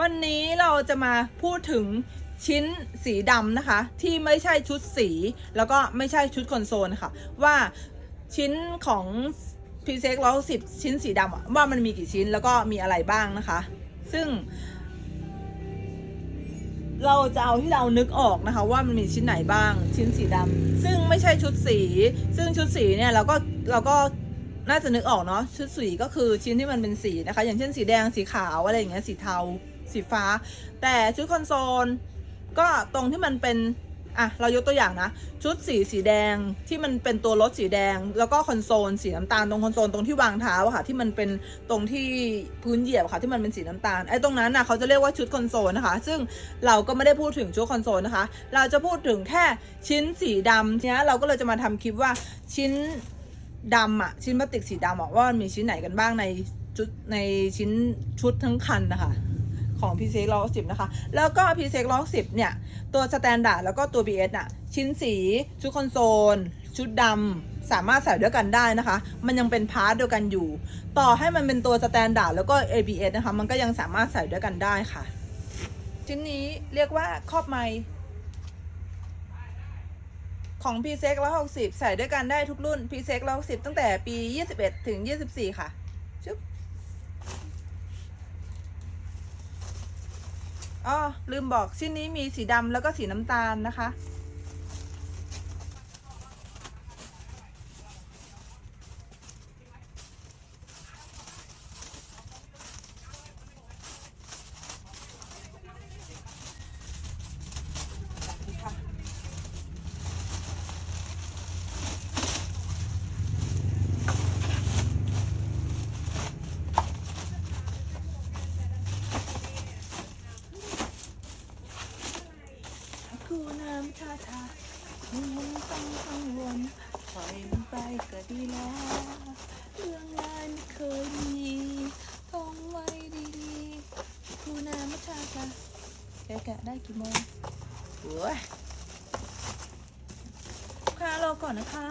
วันนี้เราจะมาพูดถึงชิ้นสีดำนะคะ ที่ไม่ใช่ชุดสี แล้วก็ไม่ใช่ชุดคอนโซลนะคะว่าชิ้นของ p ีเซ็กร้อยสิบชิ้นสีดำว่ามันมีกี่ชิ้นแล้วก็มีอะไรบ้างนะคะ ซึ่ง เราจะเอาที่เรานึกออกนะคะ ว่ามันมีชิ้นไหนบ้าง ชิ้นสีดำซึ่งไม่ใช่ชุดสี ซึ่งชุดสีเนี่ยเราก็เราก็น่าจะนึกออกเนาะชุดสีก็คือชิ้นที่มันเป็นสีนะคะ อย่างเช่นสีแดงสีขาวอะไรอย่างเงี้ยสีเทา สีฟ้า แต่ชุดคอนโซลก็ตรงที่มันเป็นอะเรายกตัวอย่างนะ ชุดสีสีแดงที่มันเป็นตัวรถสีแดง แล้วก็คอนโซลสีน้ำตาลตรงคอนโซลตรงที่วางเท้าค่ะ ที่มันเป็นตรงที่พื้นเหยียบค่ะ ที่มันเป็นสีน้ำตาลไอ้ตรงนั้นน่ะเขาจะเรียกว่าชุดคอนโซลนะคะ ซึ่งเราก็ไม่ได้พูดถึงชุดคอนโซลนะคะ เราจะพูดถึงแค่ชิ้นสีดำเนี้ยเราก็เลยจะมาทำคลิปว่าชิ้นดำอะชิ้นพลาสติกสีดำอะว่ามันมีชิ้นไหนกันบ้างในชุดในชิ้นชุดทั้งคันนะคะ ของ p ีเซ็กร้อยสิบนะคะ แล้วก็ p ีเซ็กร้อยสิบเนี่ย ตัวสแตนดาร์ดแล้วก็ตัว BS น่ะ ชิ้นสี ชุดคอนโซล ชุดดำสามารถใส่ด้วยกันได้นะคะ มันยังเป็นพาร์ทเดียวกันอยู่ ต่อให้มันเป็นตัวสแตนดาร์ดแล้วก็ ABS นะคะ มันก็ยังสามารถใส่ด้วยกันได้ค่ะ ชิ้นนี้เรียกว่าครอบไมค์ของ p ีเซ็กร้อยหกสิบใส่ด้วยกันได้ทุกรุ่น p ีเซ็กร้อยหกสิบตั้งแต่ปี 21 ถึง 24 ค่ะ ชุบ อ๋อลืมบอกชิ้นนี้มีสีดำแล้วก็สีน้ำตาลนะคะ คูน้ำท่าทาคุณต้องกังวลปล่อยมันไปก็ดีแล้ว เรื่องรายไม่เคยมีท่องไว้ดีๆคูน้ำท่าทาแกะแกะได้กี่โมงโอ้ยลูกค้ารอก่อนนะคะ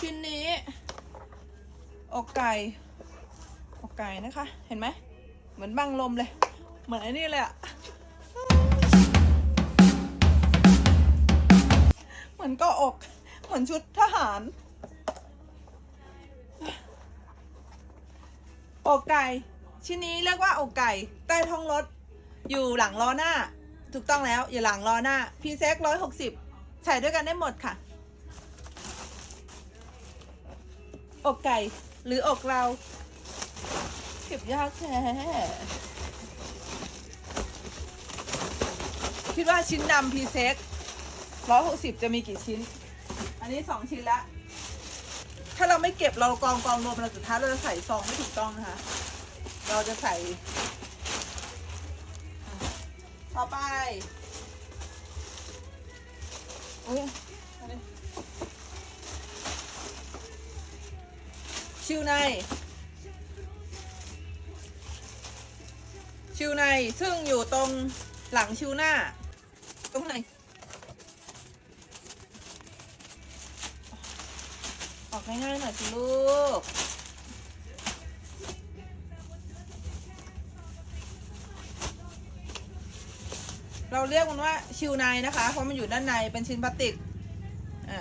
ชิ้นนี้ อกไก่อกไก่นะคะ เห็นไหม เหมือนบังลมเลย เหมือนไอ้นี่เลยอะ เหมือนก็อก เหมือนชุดทหาร อกไก่ ชิ้นนี้เรียกว่าอกไก่ ใต้ท้องรถ อยู่หลังล้อหน้า ถูกต้องแล้ว อยู่หลังล้อหน้า พีเซ็กร้อยหกสิบใส่ด้วยกันได้หมดค่ะ อกไก่ หรืออกเราเก็บยากแท้คิดว่าชิ้นดำพีเซ็ก ร้อยหกสิบจะมีกี่ชิ้น อันนี้สองชิ้นละ ถ้าเราไม่เก็บเรากองกองรวมเราสุดท้ายเราจะใส่ซองไม่ถูกต้องนะคะ เราจะใส่ ต่อไปอุ๊ยอันนี้ชิวใน ชิวในซึ่งอยู่ตรงหลังชิวหน้า ตรงไหน อกง่ายๆหน่อยสิลูก เราเรียกมันว่าชิวในนะคะ เพราะมันอยู่ด้านในเป็นชิ้นพลาสติก อ่า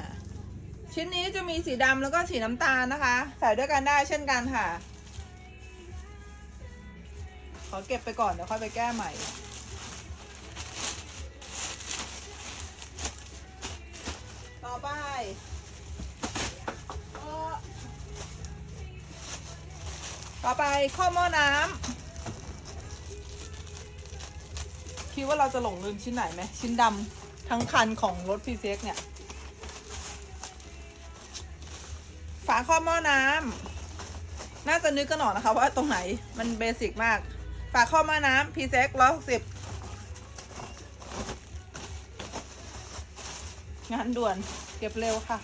ชิ้นนี้จะมีสีดำแล้วก็สีน้ำตาลนะคะ ใส่ด้วยกันได้เช่นกันค่ะ ขอเก็บไปก่อนเดี๋ยวค่อยไปแก้ใหม่ต่อไป ต่อไปข้อหม้อน้ำคิดว่าเราจะหลงลืมชิ้นไหนไหมชิ้นดำทั้งคันของรถพีเซ็กเนี่ย ฝาข้อหม้อน้ำน่าจะนึกกันหน่อกนะคะ ว่าตรงไหนมันเบสิกมาก ฝาข้อหม้อน้ำพีเซ็กร้อยหกสิบงานด่วนเก็บเร็วค่ะ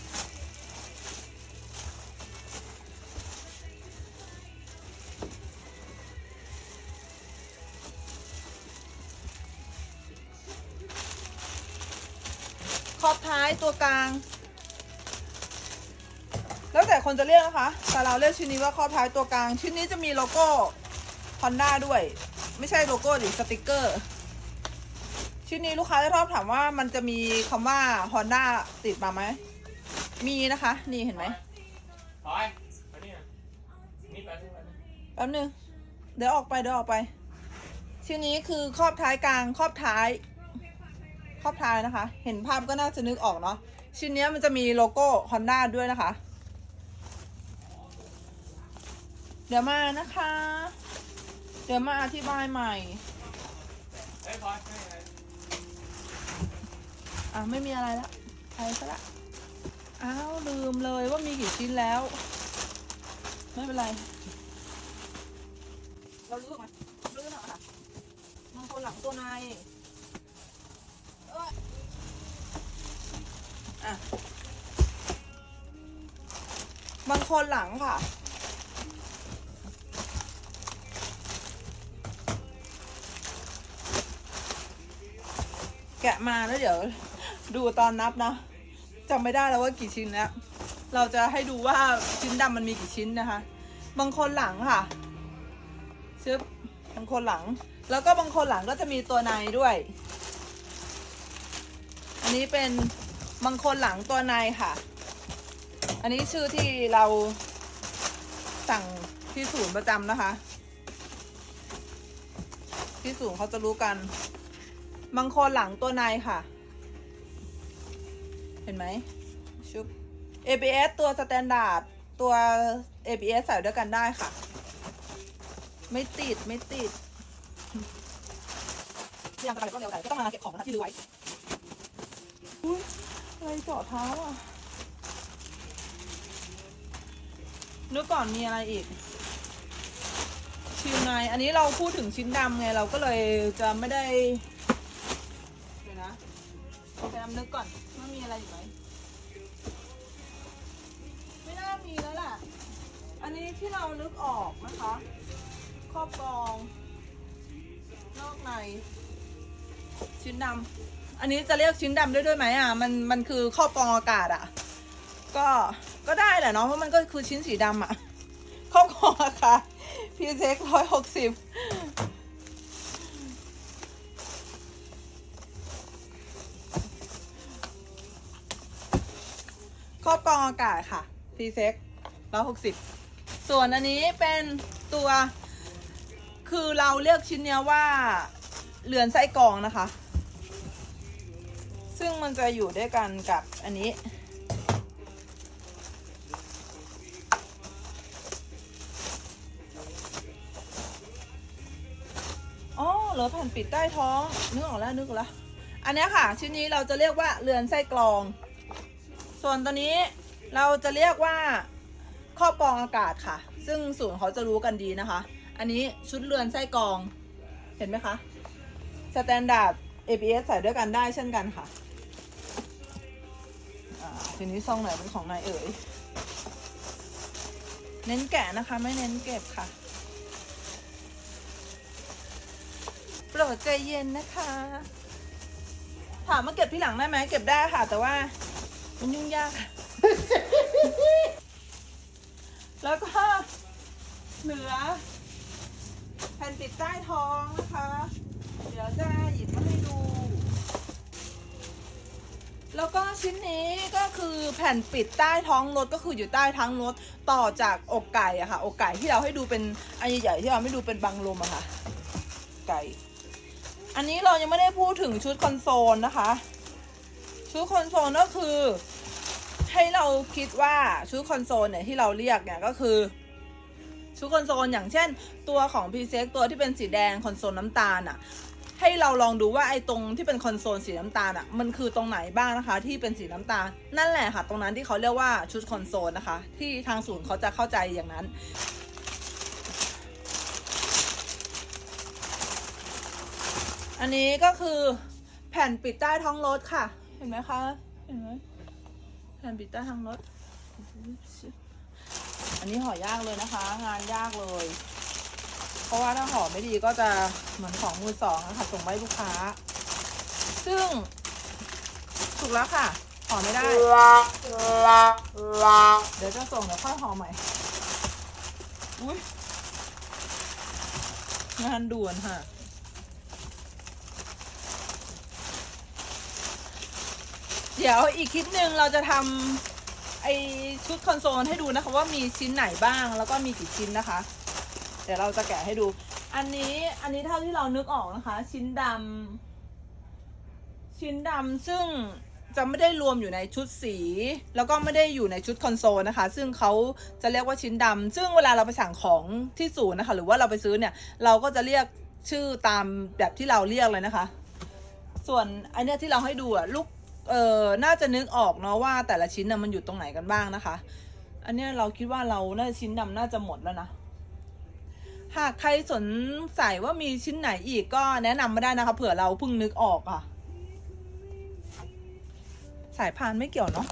ตัวกลาง แล้วแต่คนจะเรียกนะคะ แต่เราเรียกชิ้นนี้ว่าขอบท้ายตัวกลาง ชิ้นนี้จะมีโลโก้ Honda ด้วย ไม่ใช่โลโก้ดิสติกเกอร์ ชิ้นนี้ลูกค้าจะชอบถามว่ามันจะมีคำว่า Honda ติดมาไหม มีนะคะ นี่เห็นไหมถอยมานี่นะนี่แป๊บนึงแป๊บนึงแป๊บนึง เดี๋ยวออกไปเดี๋ยวออกไป ชิ้นนี้คือครอบท้ายกลางครอบท้ายค รอบท้ายนะคะ เห็นภาพก็น่าจะนึกออกเนาะ ชิ้นนี้มันจะมีโลโก้ Honda ด้วยนะคะ เดี๋ยวมานะคะ เดี๋ยวมาอธิบายใหม่อะไม่มีอะไรละไปซะละ อ้าวลืมเลยว่ามีกี่ชิ้นแล้ว ไม่เป็นไร เราลื้อออกมาลื้อหน่อค่ะบางคนหลังตัวนายเอ้ย อะบางคนหลังค่ะ แกะมาแล้วเดี๋ยว ดูตอนนับนะจำไม่ได้แล้วว่ากี่ชิ้นแล้ว เราจะให้ดูว่าชิ้นดำมันมีกี่ชิ้นนะคะ บางคนหลังค่ะชึบบางคนหลัง แล้วก็บางคนหลังก็จะมีตัวในด้วย อันนี้เป็น บางคนหลังตัวในค่ะ อันนี้ชื่อที่เราสั่งที่ศูนย์ประจำนะคะ ที่ศูนย์เขาจะรู้กันบางคนหลังตัวในค่ะ เห็นไหมชุบ ABS ตัวสแตนดาร์ดตัว ABS ใส่ด้วยกันได้ค่ะ ไม่ติดไม่ติดที่ยังจะไปก็เร็วแต่ก็ต้องมาเก็บของนะคะที่ลือไว้ อุ๊ยอะไรเจาะเท้าอะนึกก่อนมีอะไรอีก ชิวไงอันนี้เราพูดถึงชิ้นดำไงเราก็เลยจะไม่ได้เดี๋ยวนะไปนำนึกก่อนว่ามีอะไรอยู่ไหมไม่น่ามีแล้วล่ะอันนี้ที่เรานึกออกนะคะครอบกอง นอกใน ชิ้นดำ อันนี้จะเรียกชิ้นดำได้ด้วยไหมอะ มันมันคือครอบกองอากาศอะ ก็ก็ได้แหละเนาะเพราะมันก็คือชิ้นสีดำอะครอบกองอากาศพีเซ็กร้อยหกสิบครอบกองอากาศค่ะ p ีเซ็กร้อยหกสิบส่วนอันนี้เป็นตัว คือเราเรียกชิ้นเนี้ยว่าเรือนไส้กรองนะคะ ซึ่งมันจะอยู่ด้วยกันกับอันนี้ อ๋อเหลือแผ่นปิดใต้ท้องนึกออกแล้วนึกแล้ว อันนี้ค่ะ ชิ้นนี้เราจะเรียกว่าเรือนไส้กรอง ส่วนตัวนี้เราจะเรียกว่าครอบกรองอากาศค่ะ ซึ่งศูนย์เขาจะรู้กันดีนะคะ อันนี้ชุดเรือนไส้กรอง เห็นไหมคะ สแตนดาร์ด ABS ใส่ด้วยกันได้เช่นกันค่ะ ทีนี้ซองไหนเป็นของนายเอ๋ย เน้นแกะนะคะ ไม่เน้นเก็บค่ะ โปรดใจเย็นนะคะ ถามมาเก็บที่หลังได้ไหมเก็บได้ค่ะ แต่ว่า มันยุ่งยาก แล้วก็เหลือแผ่นติดใต้ท้องนะคะ เดี๋ยวจะหยิบมาให้ดู แล้วก็ชิ้นนี้ก็คือแผ่นปิดใต้ท้องรถก็คืออยู่ใต้ท้องรถต่อจากอกไก่อะค่ะ อกไก่ที่เราให้ดูเป็นอันใหญ่ๆที่เราไม่ดูเป็นบังลมอะค่ะ ไก่ อันนี้เรายังไม่ได้พูดถึงชุดคอนโซลนะคะ ชุดคอนโซลก็คือ ให้เราคิดว่าชุดคอนโซลเนี่ยที่เราเรียกเนี่ยก็คือชุดคอนโซลอย่างเช่น ตัวของ p ีเซ็กตัวที่เป็นสีแดงคอนโซลน้ำตาลอะ่ะ ให้เราลองดูว่าไอ้ตรงที่เป็นคอนโซลสีน้ำตาลอะ่ะมันคือตรงไหนบ้างนะคะ ที่เป็นสีน้ำตาล นั่นแหละค่ะ ตรงนั้นที่เขาเรียกว่าชุดคอนโซลนะคะ ที่ทางศูนย์เขาจะเข้าใจอย่างนั้นอันนี้ก็คือแผ่นปิดใต้ท้องรถค่ะ เห็นไหมคะ เห็นไหมแผ่นปิดใต้ท้องรถ อันนี้ห่อยากเลยนะคะ งานยากเลย เพราะว่าถ้าห่อไม่ดีก็จะเหมือนของมือสองนะคะส่งไปลูกค้า ซึ่งถูกแล้วค่ะห่อไม่ได้ เดี๋ยวจะส่งเดี๋ยวค่อยห่อใหม่อุ้ยงานด่วนค่ะเดี๋ยวอีกคลิปหนึ่งเราจะทำไอชุดคอนโซลให้ดูนะคะว่ามีชิ้นไหนบ้างแล้วก็มีกี่ชิ้นนะคะ เดี๋ยวเราจะแกะให้ดู อันนี้อันนี้เท่าที่เรานึกออกนะคะ ชิ้นดำชิ้นดำซึ่งจะไม่ได้รวมอยู่ในชุดสี แล้วก็ไม่ได้อยู่ในชุดคอนโซลนะคะ ซึ่งเขาจะเรียกว่าชิ้นดำซึ่งเวลาเราไปสั่งของที่ศูนย์นะคะ หรือว่าเราไปซื้อเนี่ย เราก็จะเรียกชื่อตามแบบที่เราเรียกเลยนะคะ ส่วนอันเนี้ยที่เราให้ดูอะลูกเออน่าจะนึกออกเนาะว่าแต่ละชิ้นน่ะมันอยู่ตรงไหนกันบ้างนะคะ อันเนี้ยเราคิดว่าเราน่าจะชิ้นดำน่าจะหมดแล้วนะ หากใครสนใจว่ามีชิ้นไหนอีกก็แนะนำมาได้นะคะเผื่อเราเพิ่งนึกออกอะ สายพานไม่เกี่ยวเนาะ